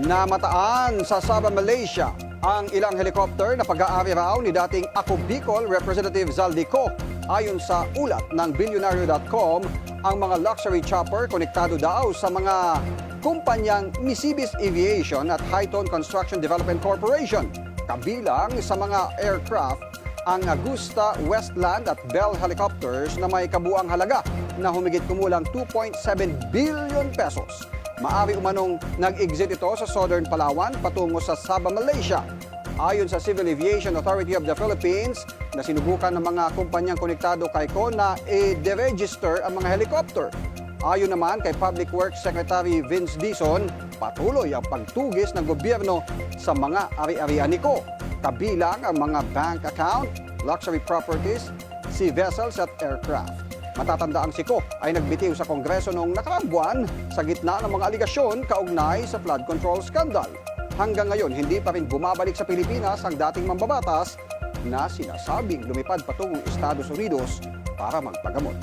Namataan sa Sabah, Malaysia ang ilang helikopter na pag-aari raw ni dating Ako Bicol Representative Zaldico. Ayon sa ulat ng Billionario.com, ang mga luxury chopper konektado daw sa mga kumpanyang Misibis Aviation at Highton Construction Development Corporation. Kabilang sa mga aircraft ang Augusta Westland at Bell Helicopters na may kabuang halaga na humigit kumulang 2.7 billion pesos. Maari umanong nag-exit ito sa Southern Palawan patungo sa Sabah, Malaysia. Ayon sa Civil Aviation Authority of the Philippines, na sinubukan ng mga kumpanyang konektado kay CON na i-deregister ang mga helicopter. Ayon naman kay Public Works Secretary Vince Dizon, patuloy ang pagtugis ng gobyerno sa mga ari-arian ni Co. Kabilang ang mga bank account, luxury properties, sea vessels at aircraft. Matatanda ang siko ay nagbitiw sa Kongreso noong nakaraang buwan sa gitna ng mga aligasyon kaugnay sa flood control scandal. Hanggang ngayon, hindi pa rin bumabalik sa Pilipinas ang dating mambabatas na sinasabing lumipad patungong Estados Unidos para magpagamot.